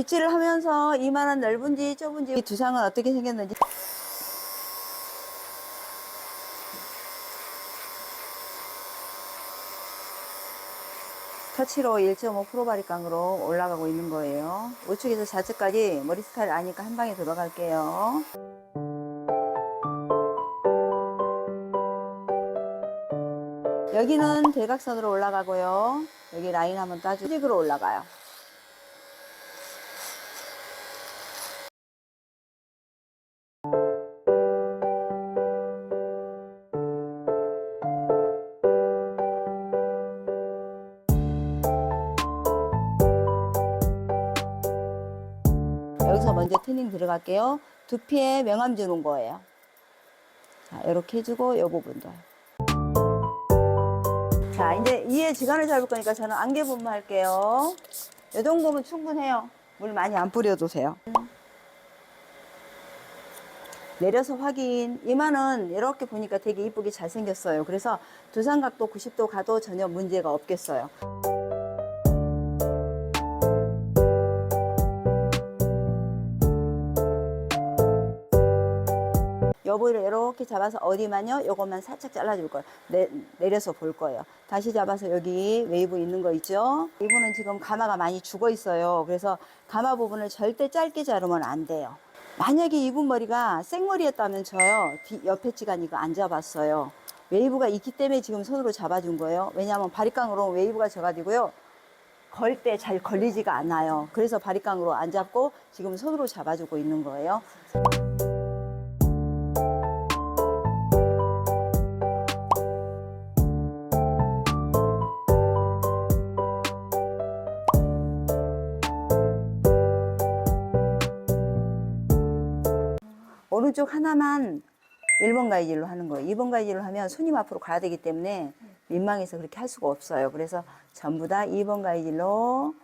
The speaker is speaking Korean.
빗질을 하면서 이만한 넓은지 좁은지 이 두상은 어떻게 생겼는지 터치로 1.5% 바리깡으로 올라가고 있는 거예요. 우측에서 좌측까지 머리 스타일 아니까 한 방에 들어갈게요. 여기는 대각선으로 올라가고요. 여기 라인 한번 따주 수직으로 올라가요. 여기서 먼저 트닝 들어갈게요. 두피에 명암 주는 거예요. 자, 이렇게 해주고 이 부분도. 자, 이제 이에 지간을 잡을 거니까 저는 안개 분무할게요. 이 정도면 충분해요. 물 많이 안 뿌려두세요. 내려서 확인. 이마는 이렇게 보니까 되게 이쁘게 잘생겼어요. 그래서 두상각도 90도 가도 전혀 문제가 없겠어요. 여부를 이렇게 잡아서 어디만요? 요것만 살짝 잘라줄 거예요. 내, 내려서 볼 거예요. 다시 잡아서 여기 웨이브 있는 거 있죠? 이분은 지금 가마가 많이 죽어 있어요. 그래서 가마 부분을 절대 짧게 자르면 안 돼요. 만약에 이분 머리가 생머리였다면 저요. 뒤, 옆에 지간 이거 안 잡았어요. 웨이브가 있기 때문에 지금 손으로 잡아준 거예요. 왜냐하면 바리깡으로 웨이브가 져가지고요. 걸 때 잘 걸리지가 않아요. 그래서 바리깡으로 안 잡고 지금 손으로 잡아주고 있는 거예요. 오른쪽 하나만 1번 가이질로 하는 거예요. 2번 가이질로 하면 손님 앞으로 가야 되기 때문에 민망해서 그렇게 할 수가 없어요. 그래서 전부 다 2번 가이질로